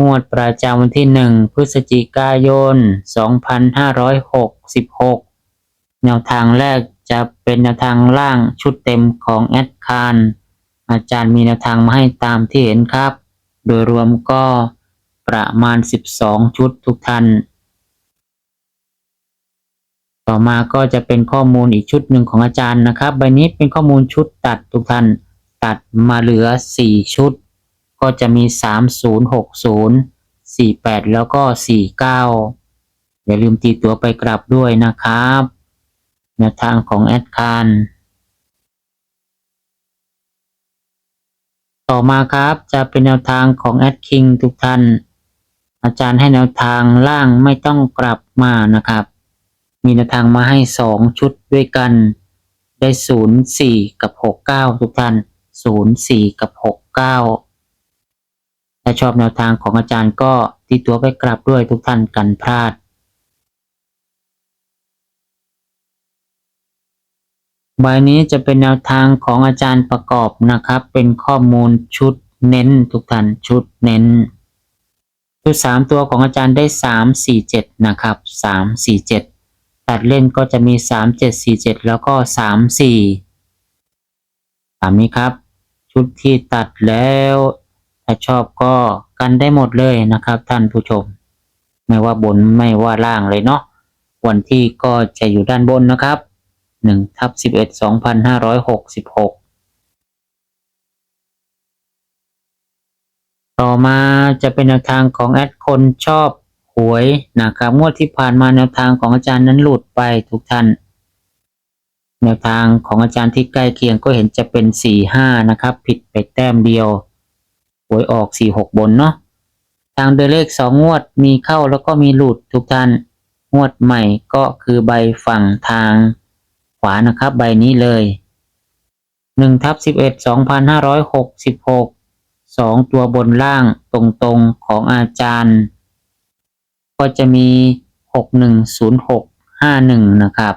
งวดประจำวันที่ 1 พฤศจิกายน 2566 แนวทางแรกจะเป็นแนวทางล่างชุดเต็มของแอดคารอาจารย์มีแนวทางมาให้ตามที่เห็นครับ โดยรวมก็ประมาณ 12 ชุดทุกท่าน ต่อมาก็จะเป็นข้อมูลอีกชุดหนึ่งของอาจารย์นะครับ ใบนี้เป็นข้อมูลชุดตัดทุกท่าน ตัดมาเหลือ 4 ชุด ก็จะมี 3060 48 แล้วก็ 49 อย่าลืมตีตัวไปกลับด้วยนะครับแนวทางของแอดคารต่อมาครับจะเป็นแนวทางของแอดคิงทุกท่าน อาจารย์ให้แนวทางล่างไม่ต้องกลับมานะครับ มีแนวทางมาให้ 2 ชุดด้วยกัน ได้ 0 4 กับ 69 ทุกท่าน 0 4 กับ 69 ถ้าชอบแนวทางของอาจารย์ก็ตีตัวไปกลับด้วยทุกท่านกันพลาดใบนี้จะเป็นแนวทางของอาจารย์ประกอบนะครับ เป็นข้อมูลชุดเน้นทุกท่านชุดเน้น ชุดสามตัวของอาจารย์ได้สามสี่เจ็ดนะครับสามสี่เจ็ดตัดเล่นก็จะมีสามเจ็ดสี่เจ็ดแล้วก็สามสี่ตามนี้ครับ ชุดที่ตัดแล้ว ถ้าชอบก็กันได้หมดเลยนะครับ ท่านผู้ชม ไม่ว่าบนไม่ว่าล่างเลยเนาะวันที่ก็จะอยู่ด้านบนนะครับหนึ่งทับสิบเอ็ดสองพันห้าร้อยหกสิบหกต่อมาจะเป็นแนวทางของแอดคนชอบหวยนะครับงวดที่ผ่านมาแนวทางของอาจารย์นั้นหลุดไปทุกท่าน แนวทางของอาจารย์ที่ใกล้เคียงก็เห็นจะเป็นสี่ห้านะครับ ผิดไปแต้มเดียว หวยออกสี่หกบนเนาะทางเดินเลขสองงวดมีเข้าแล้วก็มีหลุดทุกท่านงวดใหม่ก็คือใบฝั่งทางขวานะครับ ใบนี้เลยหนึ่งทับสิบเอ็ดสองพันห้าร้อยหกสิบหกสองตัวบนล่างตรงๆของอาจารย์ ก็จะมีหกหนึ่งศูนย์หกห้าหนึ่งนะครับ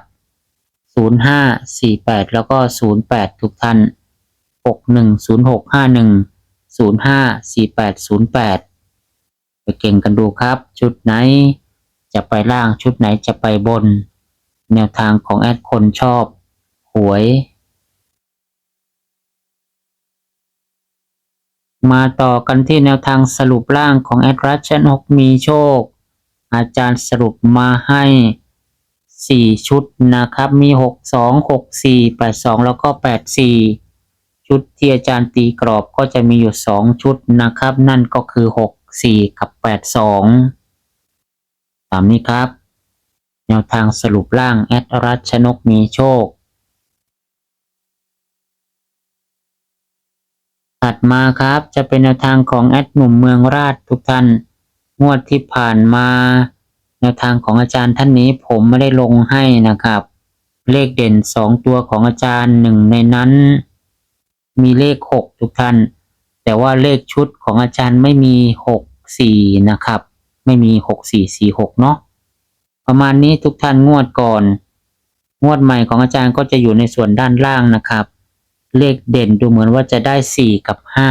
ศูนย์ห้าสี่แปดแล้วก็ศูนย์แปดทุกท่านหกหนึ่งศูนย์หกห้าหนึ่ง ศูนย์ห้าสี่แปดศูนย์แปดไปเก่งกันดูครับ ชุดไหน จะไปล่างชุดไหนจะไปบน แนวทางของแอดคนชอบ หวย มาต่อกันที่แนวทางสรุปล่างของแอดรัชนกมีโชค อาจารย์สรุปมาให้สี่ชุดนะครับ มีหกสองหกสี่แปดสองแล้วก็แปดสี่ ชุดที่อาจารย์ตีกรอบก็จะมีอยู่สองชุดนะครับ นั่นก็คือหกสี่กับแปดสองตามนี้ครับ แนวทางสรุปล่างแอดรัชนกมีโชค ถัดมาครับจะเป็นแนวทางของแอดหนุ่มเมืองราชทุกท่าน งวดที่ผ่านมา แนวทางของอาจารย์ท่านนี้ผมไม่ได้ลงให้นะครับ เลขเด่นสองตัวของอาจารย์หนึ่งในนั้น มีเลขหกทุกท่าน แต่ว่าเลขชุดของอาจารย์ไม่มีหกสี่นะครับ ไม่มีหกสี่สี่หกเนาะประมาณนี้ทุกท่านงวดก่อน งวดใหม่ของอาจารย์ก็จะอยู่ในส่วนด้านล่างนะครับ เลขเด่นดูเหมือนว่าจะได้สี่กับห้า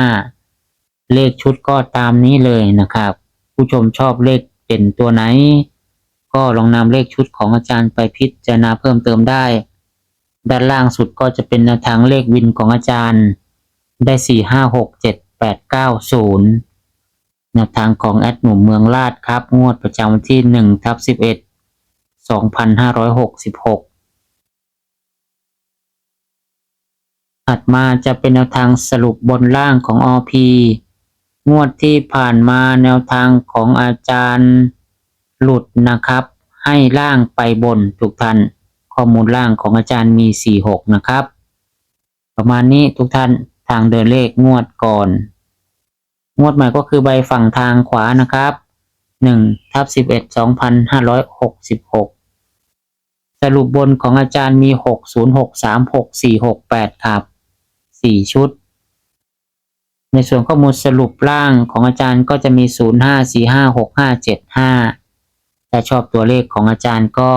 เลขชุดก็ตามนี้เลยนะครับ ผู้ชมชอบเลขเด่นตัวไหน ก็ลองนำเลขชุดของอาจารย์ไปพิจารณาเพิ่มเติมได้ด้านล่างสุดก็จะเป็นแนวทางเลขวินของอาจารย์ ได้สี่ห้าหกเจ็ดแปดเก้าศูนย์แนวทางของแอดหนุ่มเมืองลาดครับ งวดประจำวันที่หนึ่งทับสิบเอ็ดสองพันห้าร้อยหกสิบหกถัดมาจะเป็นแนวทางสรุปบนล่างของ OP งวดที่ผ่านมาแนวทางของอาจารย์หลุดนะครับ ให้ล่างไปบนทุกท่านข้อมูลล่างของอาจารย์มี 46 นะครับ ประมาณนี้ทุกท่าน ทางเดินเลขงวดก่อน งวดใหม่ก็คือใบฝั่งทางขวานะครับหนึ่งทับสิบเอ็ดสองพันห้าร้อยหกสิบหกสรุปบนของอาจารย์มีหกศูนย์หกสามหกสี่หกแปดครับสี่ชุด ในส่วนข้อมูลสรุปล่างของอาจารย์ก็จะมีศูนย์ห้าสี่ห้าหกห้าเจ็ดห้าถ้าชอบตัวเลขของอาจารย์ก็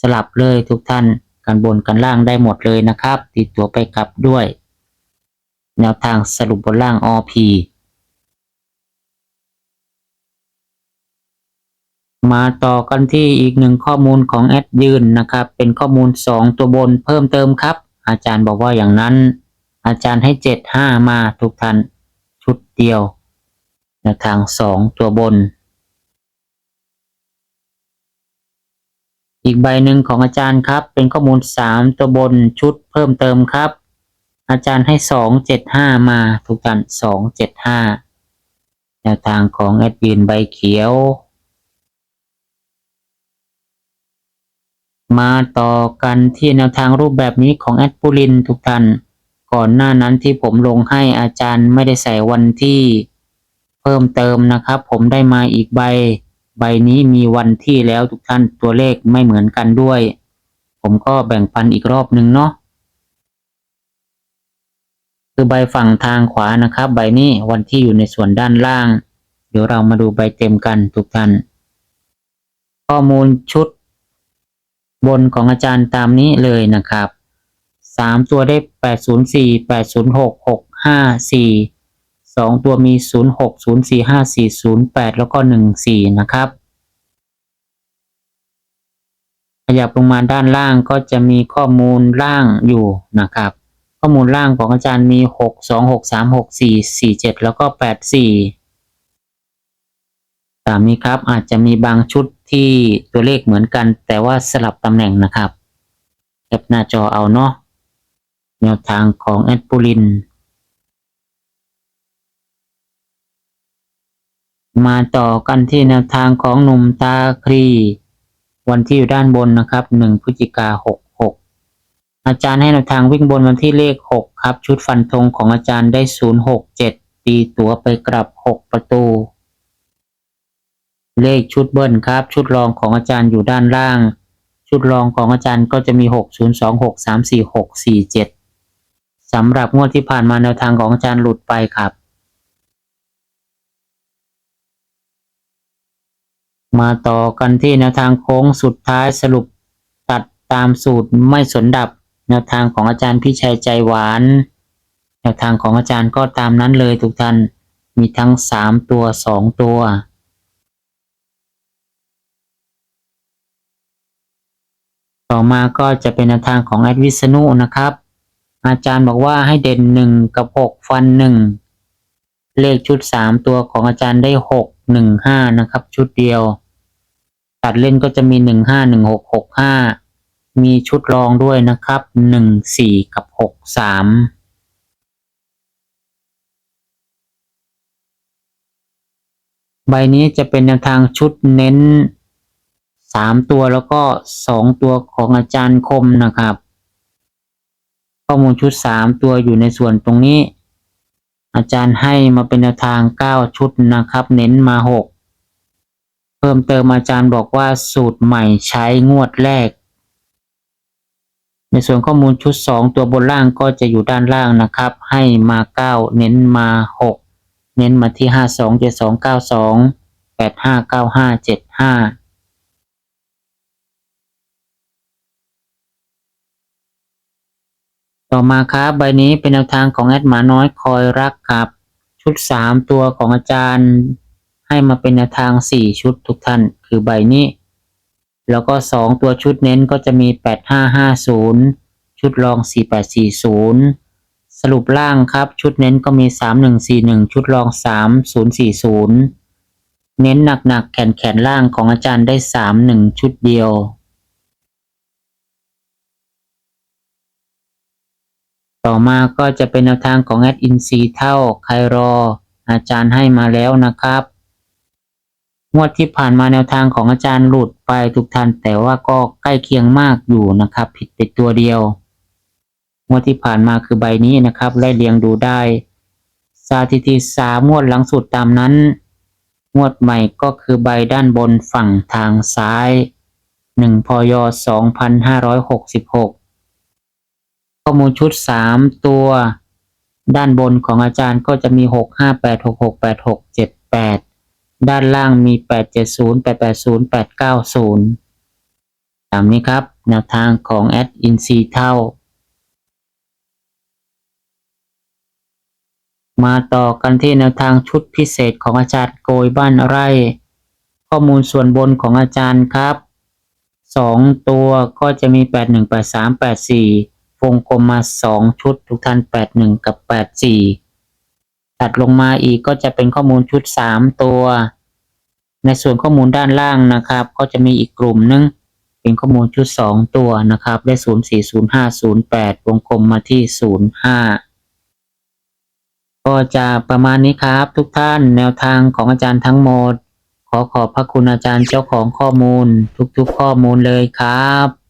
สลับเลยทุกท่านกันบนกันล่างได้หมดเลยนะครับ ติดตัวไปกลับด้วย แนวทางสรุปบนล่าง OP มาต่อกันที่อีกหนึ่งข้อมูลของแอดยืนนะครับ เป็นข้อมูล 2 ตัวบนเพิ่มเติมครับ อาจารย์บอกว่าอย่างนั้น อาจารย์ให้ 7 5 มาทุกท่านชุดเดียวแนวทาง 2 ตัวบน อีกใบหนึ่งของอาจารย์ครับ เป็นข้อมูล 3 ตัวบนชุดเพิ่มเติมครับ อาจารย์ให้2 7 5มาทุกท่าน2 7 5แนวทางของแอดยืนใบเขียว มาต่อกันที่แนวทางรูปแบบนี้ของแอดปูลินทุกท่าน ก่อนหน้านั้นที่ผมลงให้อาจารย์ไม่ได้ใส่วันที่เพิ่มเติมนะครับ ผมได้มาอีกใบ ใบนี้มีวันที่แล้วทุกท่านตัวเลขไม่เหมือนกันด้วย ผมก็แบ่งปันอีกรอบหนึ่งเนาะ คือใบฝั่งทางขวานะครับ ใบนี้วันที่อยู่ในส่วนด้านล่าง เดี๋ยวเรามาดูใบเต็มกันทุกท่าน ข้อมูลชุด บนของอาจารย์ตามนี้เลยนะครับสามตัวได้แปดศูนย์สี่แปดศูนย์หกหกห้าสี่สองตัวมีศูนย์หกศูนย์สี่ห้าสี่ศูนย์แปดแล้วก็หนึ่งสี่นะครับ ขยับลงมาด้านล่างก็จะมีข้อมูลล่างอยู่นะครับ ข้อมูลล่างของอาจารย์มีหกสองหกสามหกสี่สี่เจ็ดแล้วก็แปดสี่ตามนี้ครับอาจจะมีบางชุดที่ตัวเลขเหมือนกัน แต่ว่าสลับตำแหน่งนะครับแคปหน้าจอเอาเนาะแนวทางของแอดปูลิน มาต่อกันที่แนวทางของหนุ่มตาครี วันที่อยู่ด้านบนนะครับหนึ่งพฤศจิกาหกหก อาจารย์ให้แนวทางวิ่งบนวันที่เลขหกครับ ชุดฟันธงของอาจารย์ได้ศูนย์หกเจ็ดตีตัวไปกลับหกประตู เลขชุดเบิ้ลครับ ชุดรองของอาจารย์อยู่ด้านล่าง ชุดรองของอาจารย์ก็จะมีหกศูนย์สองหกสามสี่หกสี่เจ็ดสำหรับงวดที่ผ่านมาแนวทางของอาจารย์หลุดไปครับ มาต่อกันที่แนวทางโค้งสุดท้ายสรุปตัดตามสูตรไม่สนดับ แนวทางของอาจารย์พี่ชัยใจหวาน แนวทางของอาจารย์ก็ตามนั้นเลยทุกท่าน มีทั้งสามตัวสองตัว ต่อมาก็จะเป็นแนวทางของแอดวิษณุนะครับ อาจารย์บอกว่าให้เด่นหนึ่งกับหกฟันหนึ่งเลขชุดสามตัวของอาจารย์ได้หกหนึ่งห้านะครับ ชุดเดียว ตัดเล่นก็จะมีหนึ่งห้าหนึ่งหกหกห้า มีชุดรองด้วยนะครับหนึ่งสี่กับหกสามใบนี้จะเป็นแนวทางชุดเน้นสามตัวแล้วก็สองตัวของอาจารย์คมนะครับ ข้อมูลชุดสามตัวอยู่ในส่วนตรงนี้ อาจารย์ให้มาเป็นแนวทางเก้าชุดนะครับ เน้นมาหกเพิ่มเติมอาจารย์บอกว่าสูตรใหม่ใช้งวดแรก ในส่วนข้อมูลชุดสองตัวบนล่างก็จะอยู่ด้านล่างนะครับ ให้มาเก้าเน้นมาหกเน้นมาที่ห้าสองเจ็ดสองเก้าสองแปดห้าเก้าห้าเจ็ดห้าต่อมาครับใบนี้เป็นแนวทางของแอดหมาน้อยคอยรักครับ ชุดสามตัวของอาจารย์ ให้มาเป็นแนวทางสี่ชุดทุกท่าน คือใบนี้ แล้วก็สองตัวชุดเน้นก็จะมีแปดห้าห้าศูนย์ชุดรองสี่แปดสี่ศูนย์สรุปล่างครับ ชุดเน้นก็มีสามหนึ่งสี่หนึ่งชุดรองสามศูนย์สี่ศูนย์เน้นหนักๆแขนแขนล่างของอาจารย์ได้สามหนึ่งชุดเดียว ต่อมาก็จะเป็นแนวทางของแอดอินซีเท่าไครอ อาจารย์ให้มาแล้วนะครับ งวดที่ผ่านมาแนวทางของอาจารย์หลุดไปทุกท่านแต่ว่าก็ใกล้เคียงมากอยู่นะครับ ผิดไปตัวเดียว งวดที่ผ่านมาคือใบนี้นะครับไล่เรียงดูได้สถิติสามงวดหลังสุดตามนั้น งวดใหม่ก็คือใบด้านบนฝั่งทางซ้าย 1พย2566ข้อมูลชุด 3 ตัว ด้านบนของอาจารย์ก็จะมี 6 5 8 6 6 8 6 7 8 ด้านล่างมี 8 7 0 8 8 0 8 9 0 ตามนี้ครับ แนวทางของแอดอินซีเท่า มาต่อกันที่แนวทางชุดพิเศษของอาจารย์โกยบ้านไร่ ข้อมูลส่วนบนของอาจารย์ครับสองตัวก็จะมี 8 1 8 3 8 4 วงกลมมา 2 ชุดทุกท่าน 8 1 กับ 8 4ตัดลงมาอีกก็จะเป็นข้อมูลชุด 3 ตัว ในส่วนข้อมูลด้านล่างนะครับ ก็จะมีอีกกลุ่มหนึงเป็นข้อมูลชุด 2 ตัวนะครับได้ 0 4 0 5 0 8 วงกลมมาที่ 0 5 ก็จะประมาณนี้ครับทุกท่านแนวทางของอาจารย์ทั้งหมด ขอขอบพระคุณอาจารย์เจ้าของข้อมูลทุกๆข้อมูลเลยครับ